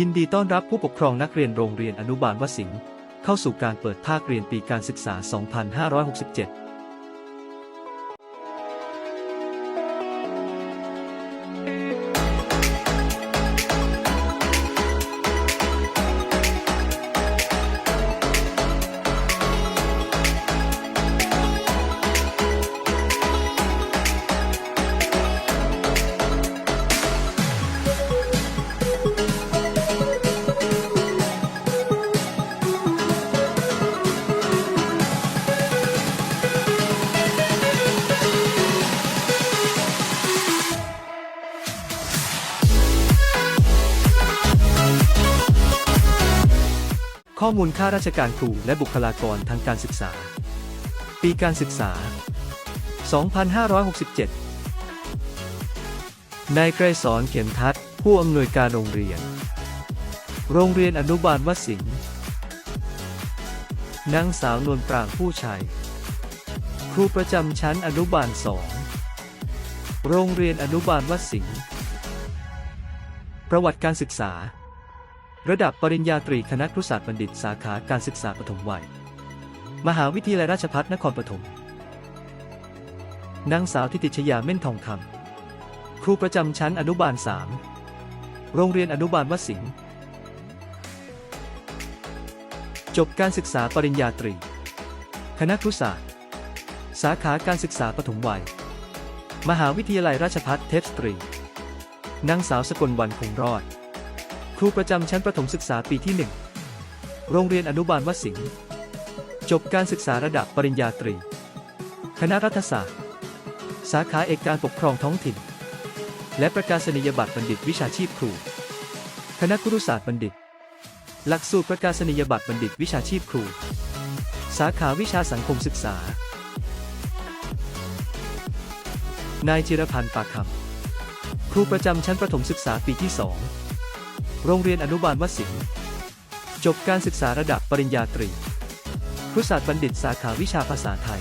ยินดีต้อนรับผู้ปกครองนักเรียนโรงเรียนอนุบาลวสิงห์เข้าสู่การเปิดภาคเรียนปีการศึกษา 2567 ข้อมูลค่าราชการครูและบุคลากรทางการศึกษา ปีการศึกษา 2567 นายไกรสอนเข็มทัศน์ผู้อำนวยการโรงเรียน โรงเรียนอนุบาลวสิงห์นางสาวนวลปรางผู้ชัย ครูประจำชั้นอนุบาลสองโรงเรียนอนุบาลวสิงห์ประวัติการศึกษา ระดับปริญญาตรีคณะครุศาสตร์บัณฑิตสาขาการศึกษาปฐมวัย มหาวิทยาลัยราชภัฏนครปฐมนางสาวทิติชยาเม่นทองคำครูประจำชั้นอนุบาล 3 โรงเรียนอนุบาลวสิงห์จบการศึกษาปริญญาตรี คณะครุศาสตร์ สาขาการศึกษาปฐมวัย มหาวิทยาลัยราชภัฏเทพสตรี นางสาวสกลวันคงรอด ครูประจำชั้นประถมศึกษาปีที่ 1 โรงเรียนอนุบาลวสิงห์จบการศึกษาระดับปริญญาตรี คณะรัฐศาสตร์ สาขาเอกการปกครองท้องถิ่น และประกาศนียบัตรบัณฑิตวิชาชีพครู คณะครุศาสตร์บัณฑิต หลักสูตรประกาศนียบัตรบัณฑิตวิชาชีพครู สาขาวิชาสังคมศึกษา นายจิรพันธ์ปากคำครูประจำชั้นประถมศึกษาปีที่2 โรงเรียนอนุบาลวสิงห์จบการศึกษาระดับปริญญาตรีครุศาสตร์บัณฑิตสาขาวิชาภาษาไทย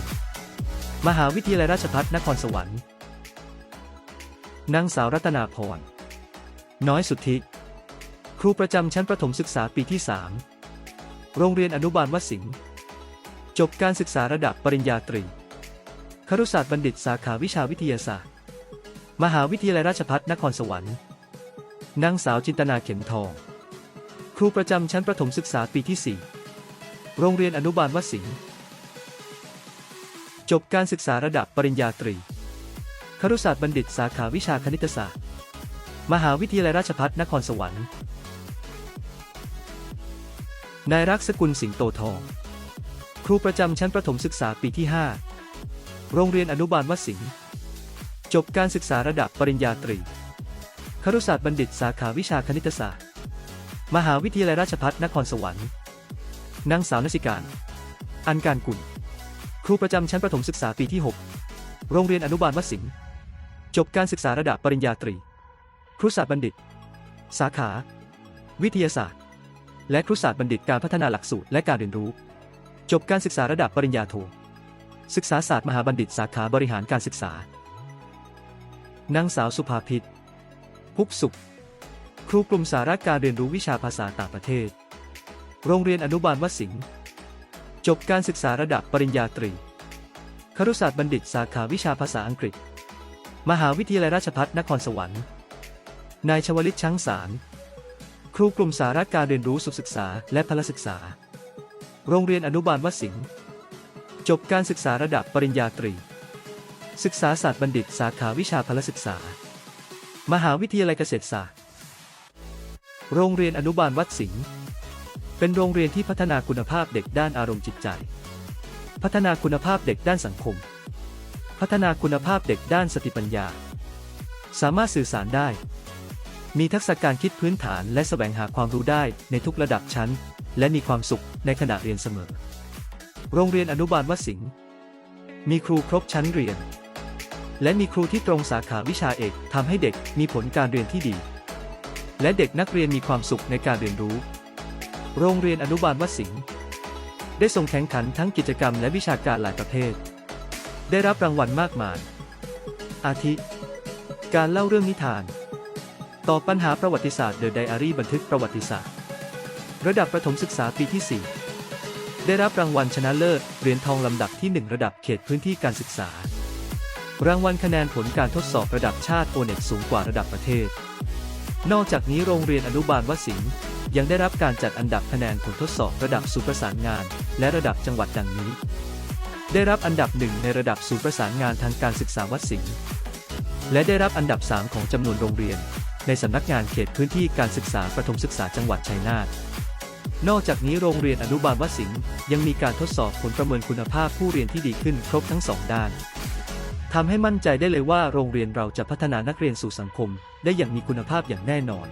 มหาวิทยาลัยราชภัฏนครสวรรค์นางสาวรัตนาพร น้อยสุทธิ ครูประจำชั้นประถมศึกษาปีที่ 3 โรงเรียนอนุบาลวสิงห์จบการศึกษาระดับปริญญาตรีครุศาสตร์บัณฑิตสาขาวิชาวิทยาศาสตร์ มหาวิทยาลัยราชภัฏนครสวรรค์ นางสาวจินตนาเข็มทอง ครูประจำชั้นประถมศึกษาปีที่ 4 โรงเรียนอนุบาลวสิงห์จบการศึกษาระดับปริญญาตรี ครุศาสตร์บัณฑิตสาขาวิชาคณิตศาสตร์ มหาวิทยาลัยราชภัฏนครสวรรค์ นายรักษกุลสิงโตทอง ครูประจำชั้นประถมศึกษาปีที่ 5 โรงเรียนอนุบาลวสิงห์จบการศึกษาระดับปริญญาตรี ครุศาสตร์บัณฑิตสาขาวิชาคณิตศาสตร์ มหาวิทยาลัยราชภัฏนครสวรรค์นางสาวนสิการ อันการกุล ครูประจำชั้นประถมศึกษาปีที่ 6 โรงเรียนอนุบาลวสิงห์จบการศึกษาระดับปริญญาตรี ครุศาสตร์บัณฑิต สาขา วิทยาศาสตร์ และครุศาสตร์บัณฑิตการพัฒนาหลักสูตรและการเรียนรู้ จบการศึกษาระดับปริญญาโท ศึกษาศาสตร์มหาบัณฑิตสาขาบริหารการศึกษา นางสาวสุภาพิษ พุกสุข ครูกลุ่มสาระการเรียนรู้วิชาภาษาต่างประเทศ โรงเรียนอนุบาลวสิงห์จบการศึกษาระดับปริญญาตรี ครุศาสตร์บัณฑิตสาขาวิชาภาษาอังกฤษ มหาวิทยาลัยราชภัฏนครสวรรค์ นายชวลิตช้างสาร ครูกลุ่มสาระการเรียนรู้สุขศึกษาและพลศึกษา โรงเรียนอนุบาลวสิงห์จบการศึกษาระดับปริญญาตรี ศึกษาศาสตร์บัณฑิตสาขาวิชาพลศึกษา มหาวิทยาลัยเกษตรศาสตร์ โรงเรียนอนุบาลวัดสิงห์ เป็นโรงเรียนที่พัฒนาคุณภาพเด็กด้านอารมณ์จิตใจ พัฒนาคุณภาพเด็กด้านสังคม พัฒนาคุณภาพเด็กด้านสติปัญญา สามารถสื่อสารได้ มีทักษะการคิดพื้นฐานและแสวงหาความรู้ได้ในทุกระดับชั้น และมีความสุขในขณะเรียนเสมอ โรงเรียนอนุบาลวัดสิงห์ มีครูครบชั้นเรียน และมีครูที่ตรงสาขาวิชาเอกทำให้เด็กมีผลการเรียนที่ดี และเด็กนักเรียนมีความสุขในการเรียนรู้ โรงเรียนอนุบาลวสิงห์ได้ส่งแข่งขันทั้งกิจกรรมและวิชาการหลายประเภท ได้รับรางวัลมากมาย อาทิ การเล่าเรื่องนิทาน ตอบปัญหาประวัติศาสตร์เดอะไดอารี่บันทึกประวัติศาสตร์ ระดับประถมศึกษาปีที่ 4 ได้รับรางวัลชนะเลิศเหรียญทองลำดับที่ 1 ระดับเขตพื้นที่การศึกษา รางวัลคะแนนผลการทดสอบระดับชาติโอเน็ตสูงกว่าระดับประเทศ นอกจากนี้โรงเรียนอนุบาลวสิงห์ยังได้รับการจัดอันดับคะแนนผลทดสอบระดับศูนย์ประสานงาน และระดับจังหวัดดังนี้ ได้รับอันดับหนึ่งในระดับศูนย์ประสานงานทางการศึกษาวัดสิงห์และได้รับอันดับ 3 ของจำนวนโรงเรียน ในสำนักงานเขตพื้นที่การศึกษาประถมศึกษาจังหวัดชัยนาทนอกจากนี้โรงเรียนอนุบาลวสิงห์ยังมีการทดสอบผลประเมินคุณภาพผู้เรียนที่ดีขึ้นครบทั้งสองด้าน ทำให้มั่นใจได้เลยว่าโรงเรียนเราจะพัฒนานักเรียนสู่สังคม ได้อย่างมีคุณภาพอย่างแน่นอน